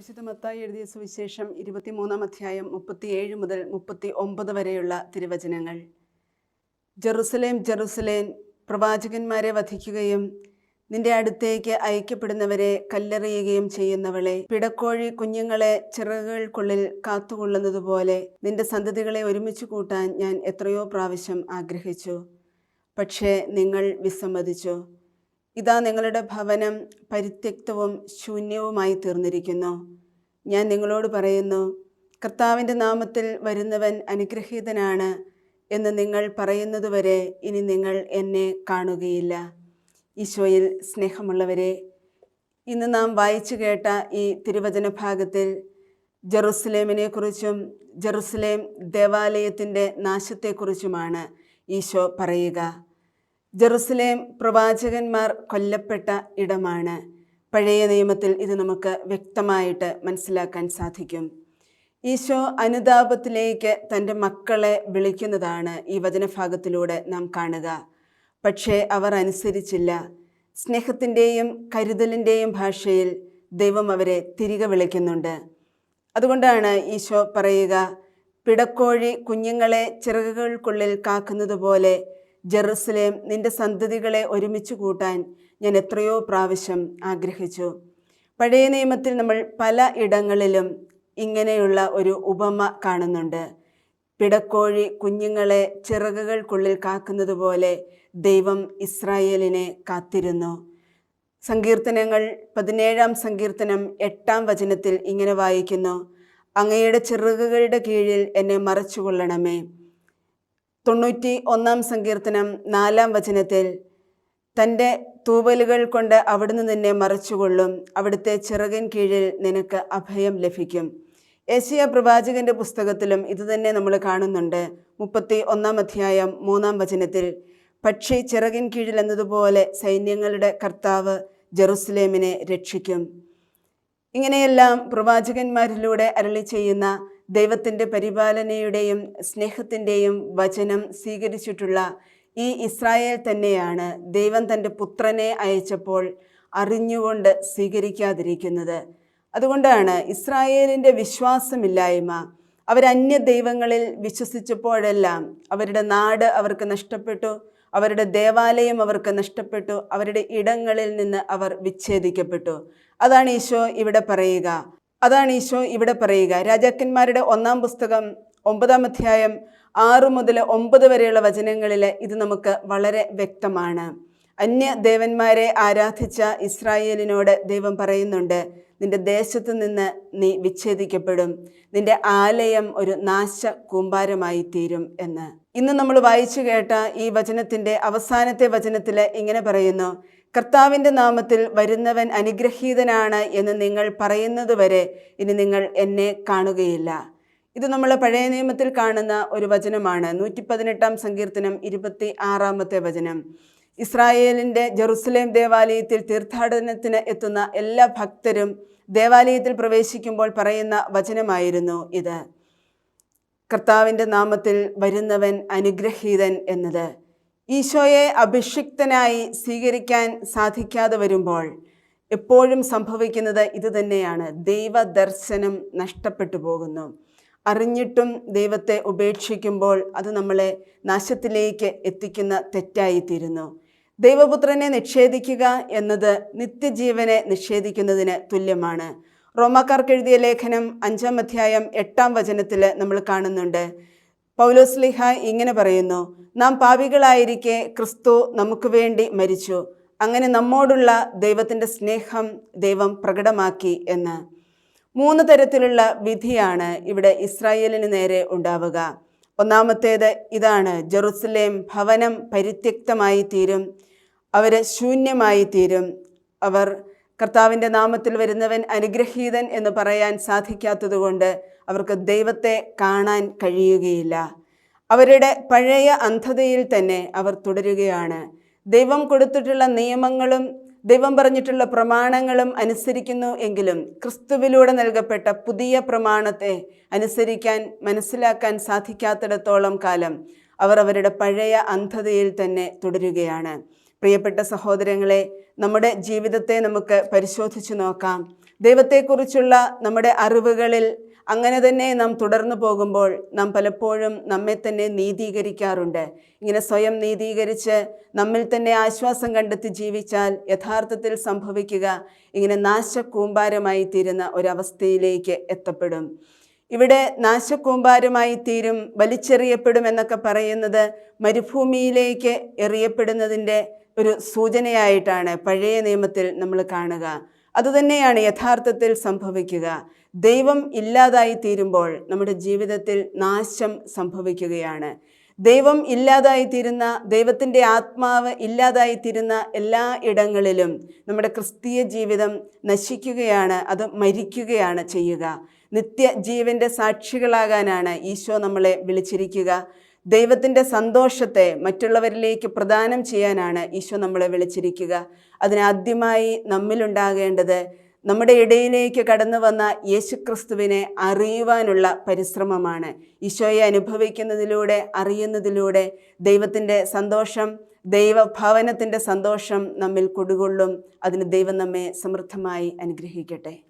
വിശുദ്ധ മത്തായി എഴുതിയ സുവിശേഷം ഇരുപത്തിമൂന്നാം അധ്യായം മുപ്പത്തിയേഴ് മുതൽ മുപ്പത്തി ഒമ്പത് വരെയുള്ള തിരുവചനങ്ങൾ. ജെറുസലേം ജെറുസലേം പ്രവാചകന്മാരെ വധിക്കുകയും നിന്റെ അടുത്തേക്ക് അയക്കപ്പെടുന്നവരെ കല്ലെറിയുകയും ചെയ്യുന്നവളെ പിടക്കോഴി കുഞ്ഞുങ്ങളെ ചിറകുകൾക്കുള്ളിൽ കാത്തുകൊള്ളുന്നതുപോലെ നിന്റെ സന്തതികളെ ഒരുമിച്ച് കൂട്ടാൻ ഞാൻ എത്രയോ പ്രാവശ്യം ആഗ്രഹിച്ചു. പക്ഷേ നിങ്ങൾ വിസമ്മതിച്ചു. ഇതാ നിങ്ങളുടെ ഭവനം പരിത്യക്തവും ശൂന്യവുമായി തീർന്നിരിക്കുന്നു. ഞാൻ നിങ്ങളോട് പറയുന്നു കർത്താവിന്റെ നാമത്തിൽ വരുന്നവൻ അനുഗ്രഹീതനാണ് എന്ന് നിങ്ങൾ പറയുന്നതുവരെ ഇനി നിങ്ങൾ എന്നെ കാണുകയില്ല. ഈശോയിൽ സ്നേഹമുള്ളവരെ ഇന്ന് നാം വായിച്ചു കേട്ട ഈ തിരുവചന ഭാഗത്തിൽ ജെറുസലേമിനെക്കുറിച്ചും ജെറുസലേം ദേവാലയത്തിന്റെ നാശത്തെക്കുറിച്ചുമാണ് ഈശോ പറയുക. ജെറുസലേം പ്രവാചകന്മാർ കൊല്ലപ്പെട്ട ഇടമാണ്. പഴയ നിയമത്തിൽ ഇത് നമുക്ക് വ്യക്തമായിട്ട് മനസ്സിലാക്കാൻ സാധിക്കും. ഈശോ അനുതാപത്തിലേക്ക് തന്റെ മക്കളെ വിളിക്കുന്നതാണ് ഈ വചനഭാഗത്തിലൂടെ നാം കാണുക. പക്ഷേ അവർ അനുസരിച്ചില്ല. സ്നേഹത്തിന്റെയും കരുതലിന്റെയും ഭാഷയിൽ ദൈവം അവരെ തിരികെ വിളിക്കുന്നുണ്ട്. അതുകൊണ്ടാണ് ഈശോ പറയുക പിടക്കോഴി കുഞ്ഞുങ്ങളെ ചിറകുകൾക്കുള്ളിൽ കാക്കുന്നത് പോലെ ജെറുസലേം നിന്റെ സന്തതികളെ ഒരുമിച്ച് കൂട്ടാൻ ഞാൻ എത്രയോ പ്രാവശ്യം ആഗ്രഹിച്ചു. പഴയ നിയമത്തിൽ നമ്മൾ പല ഇടങ്ങളിലും ഇങ്ങനെയുള്ള ഒരു ഉപമ കാണുന്നുണ്ട്. പിടക്കോഴി കുഞ്ഞുങ്ങളെ ചിറകുകൾക്കുള്ളിൽ കാക്കുന്നത് പോലെ ദൈവം ഇസ്രായേലിനെ കാത്തിരുന്നു. സങ്കീർത്തനങ്ങൾ പതിനേഴാം സങ്കീർത്തനം എട്ടാം വചനത്തിൽ ഇങ്ങനെ വായിക്കുന്നു അങ്ങയുടെ ചിറകുകളുടെ കീഴിൽ എന്നെ മറച്ചുകൊള്ളണമേ. തൊണ്ണൂറ്റി ഒന്നാം സങ്കീർത്തനം നാലാം വചനത്തിൽ തന്റെ തൂവലുകൾ കൊണ്ട് അവിടുന്ന് നിന്നെ മറച്ചുകൊള്ളും. അവിടുത്തെ ചിറകിൻ കീഴിൽ നിനക്ക് അഭയം ലഭിക്കും. ഏഷ്യ പ്രവാചകന്റെ പുസ്തകത്തിലും ഇതുതന്നെ നമ്മൾ കാണുന്നുണ്ട്. മുപ്പത്തി ഒന്നാം അധ്യായം മൂന്നാം വചനത്തിൽ പക്ഷി ചിറകൻ കീഴിൽ എന്നതുപോലെ സൈന്യങ്ങളുടെ കർത്താവ് ജെറുസലേമിനെ രക്ഷിക്കും. ഇങ്ങനെയെല്ലാം പ്രവാചകന്മാരിലൂടെ അരളി ചെയ്യുന്ന ദൈവത്തിന്റെ പരിപാലനയുടെയും സ്നേഹത്തിന്റെയും വചനം സ്വീകരിച്ചിട്ടുള്ള ഈ ഇസ്രായേൽ തന്നെയാണ് ദൈവം തന്റെ പുത്രനെ അയച്ചപ്പോൾ അറിഞ്ഞുകൊണ്ട് സ്വീകരിക്കാതിരിക്കുന്നത്. അതുകൊണ്ടാണ് ഇസ്രായേലിന്റെ വിശ്വാസമില്ലായ്മ അവരന്യ ദൈവങ്ങളിൽ വിശ്വസിച്ചപ്പോഴെല്ലാം അവരുടെ നാട് അവർക്ക് നഷ്ടപ്പെട്ടു അവരുടെ ദേവാലയം അവർക്ക് നഷ്ടപ്പെട്ടു അവരുടെ ഇടങ്ങളിൽ നിന്ന് അവർ വിച്ഛേദിക്കപ്പെട്ടു. അതാണ് ഈശോ ഇവിടെ പറയുക. അതാണ് ഈശോ ഇവിടെ പറയുക. രാജാക്കന്മാരുടെ ഒന്നാം പുസ്തകം ഒമ്പതാം അധ്യായം ആറ് മുതൽ ഒമ്പത് വരെയുള്ള വചനങ്ങളിൽ ഇത് നമുക്ക് വളരെ വ്യക്തമാണ്. അന്യ ദേവന്മാരെ ആരാധിച്ച ഇസ്രായേലിനോട് ദൈവം പറയുന്നുണ്ട് നിന്റെ ദേശത്ത് നിന്ന് നീ വിച്ഛേദിക്കപ്പെടും. നിന്റെ ആലയം ഒരു നാശ കൂമ്പാരമായി തീരും എന്ന്. ഇന്ന് നമ്മൾ വായിച്ചു കേട്ട ഈ വചനത്തിന്റെ അവസാനത്തെ വചനത്തിൽ ഇങ്ങനെ പറയുന്നു കർത്താവിന്റെ നാമത്തിൽ വരുന്നവൻ അനുഗ്രഹീതനാണ് എന്ന് നിങ്ങൾ പറയുന്നത് വരെ ഇനി നിങ്ങൾ എന്നെ കാണുകയില്ല. ഇത് നമ്മൾ പഴയ നിയമത്തിൽ കാണുന്ന ഒരു വചനമാണ്. നൂറ്റി പതിനെട്ടാം സങ്കീർത്തനം ഇരുപത്തി ആറാമത്തെ വചനം. ഇസ്രായേലിന്റെ ജെറുസലേം ദേവാലയത്തിൽ തീർത്ഥാടനത്തിന് എത്തുന്ന എല്ലാ ഭക്തരും ദേവാലയത്തിൽ പ്രവേശിക്കുമ്പോൾ പറയുന്ന വചനമായിരുന്നു ഇത്. കർത്താവിന്റെ നാമത്തിൽ വരുന്നവൻ അനുഗ്രഹീതൻ എന്നത്. ഈശോയെ അഭിഷിക്തനായി സ്വീകരിക്കാൻ സാധിക്കാതെ വരുമ്പോൾ എപ്പോഴും സംഭവിക്കുന്നത് ഇതുതന്നെയാണ് ദൈവദർശനം നഷ്ടപ്പെട്ടു പോകുന്നു. അറിഞ്ഞിട്ടും ദൈവത്തെ ഉപേക്ഷിക്കുമ്പോൾ അത് നമ്മളെ നാശത്തിലേക്ക് എത്തിക്കുന്ന തെറ്റായിത്തീരുന്നു. ദൈവപുത്രനെ നിഷേധിക്കുക എന്നത് നിത്യജീവനെ നിഷേധിക്കുന്നതിന് തുല്യമാണ്. റോമാക്കാർക്ക് എഴുതിയ ലേഖനം അഞ്ചാം അധ്യായം എട്ടാം വചനത്തിൽ നമ്മൾ കാണുന്നുണ്ട്. പൗലോസ്ലിഹ ഇങ്ങനെ പറയുന്നു നാം പാപികളായിരിക്കെ ക്രിസ്തു നമുക്ക് വേണ്ടി മരിച്ചു. അങ്ങനെ നമ്മോടുള്ള ദൈവത്തിന്റെ സ്നേഹം ദൈവം പ്രകടമാക്കി എന്ന്. മൂന്ന് തരത്തിലുള്ള വിധിയാണ് ഇവിടെ ഇസ്രായേലിന് നേരെ ഉണ്ടാവുക. ഒന്നാമത്തേത് ഇതാണ് ജെറുസലേം ഭവനം പരിത്യക്തമായി തീരും അവർ ശൂന്യമായി തീരും. അവർ കർത്താവിന്റെ നാമത്തിൽ വരുന്നവൻ അനുഗ്രഹീതൻ എന്ന് പറയാൻ സാധിക്കാത്തതുകൊണ്ട് അവർക്ക് ദൈവത്തെ കാണാൻ കഴിയുകയില്ല. അവരുടെ പഴയ അന്ധതയിൽ തന്നെ അവർ തുടരുകയാണ്. ദൈവം കൊടുത്തിട്ടുള്ള നിയമങ്ങളും ദൈവം പറഞ്ഞിട്ടുള്ള പ്രമാണങ്ങളും അനുസരിക്കുന്നു എങ്കിലും ക്രിസ്തുവിലൂടെ നൽകപ്പെട്ട പുതിയ പ്രമാണത്തെ അനുസരിക്കാൻ മനസ്സിലാക്കാൻ സാധിക്കാത്തിടത്തോളം കാലം അവർ അവരുടെ പഴയ അന്ധതയിൽ തന്നെ തുടരുകയാണ്. പ്രിയപ്പെട്ട സഹോദരങ്ങളെ നമ്മുടെ ജീവിതത്തെ നമുക്ക് പരിശോധിച്ചു നോക്കാം. ദൈവത്തെക്കുറിച്ചുള്ള നമ്മുടെ അറിവുകളിൽ അങ്ങനെ തന്നെ നാം തുടർന്നു പോകുമ്പോൾ നാം പലപ്പോഴും നമ്മെ തന്നെ നീതീകരിക്കാറുണ്ട്. ഇങ്ങനെ സ്വയം നീതീകരിച്ച് നമ്മിൽ തന്നെ ആശ്വാസം കണ്ടെത്തി ജീവിച്ചാൽ യഥാർത്ഥത്തിൽ സംഭവിക്കുക ഇങ്ങനെ നാശക്കൂമ്പാരമായി തീരുന്ന ഒരവസ്ഥയിലേക്ക് എത്തപ്പെടും. ഇവിടെ നാശക്കൂമ്പാരമായി തീരും വലിച്ചെറിയപ്പെടും എന്നൊക്കെ പറയുന്നത് മരുഭൂമിയിലേക്ക് എറിയപ്പെടുന്നതിന്റെ ഒരു സൂചനയായിട്ടാണ് പഴയ നിയമത്തിൽ നമ്മൾ കാണുക. അതുതന്നെയാണ് യഥാർത്ഥത്തിൽ സംഭവിക്കുക. ദൈവം ഇല്ലാതായി തീരുമ്പോൾ നമ്മുടെ ജീവിതത്തിൽ നാശം സംഭവിക്കുകയാണ്. ദൈവം ഇല്ലാതായി തീരുന്ന ദൈവത്തിന്റെ ആത്മാവ് ഇല്ലാതായി തീരുന്ന എല്ലാ ഇടങ്ങളിലും നമ്മുടെ ക്രിസ്തീയ ജീവിതം നശിക്കുകയാണ് അത് മരിക്കുകയാണ് ചെയ്യുക. നിത്യജീവന്റെ സാക്ഷികളാകാനാണ് ഈശോ നമ്മളെ വിളിച്ചിരിക്കുക. ദൈവത്തിന്റെ സന്തോഷത്തെ മറ്റുള്ളവരിലേക്ക് പ്രദാനം ചെയ്യാനാണ് ഈശോ നമ്മളെ വിളിച്ചിരിക്കുക. അതിനാദ്യമായി നമ്മിലുണ്ടാകേണ്ടത് നമ്മുടെ ഇടയിലേക്ക് കടന്നു വന്ന യേശുക്രിസ്തുവിനെ അറിയുവാനുള്ള പരിശ്രമമാണ്. ഈശോയെ അനുഭവിക്കുന്നതിലൂടെ അറിയുന്നതിലൂടെ ദൈവത്തിന്റെ സന്തോഷം ദൈവഭവനത്തിന്റെ സന്തോഷം നമ്മിൽ കൊടുകൊള്ളും. അതിന് ദൈവം നമ്മെ സമൃദ്ധമായി അനുഗ്രഹിക്കട്ടെ.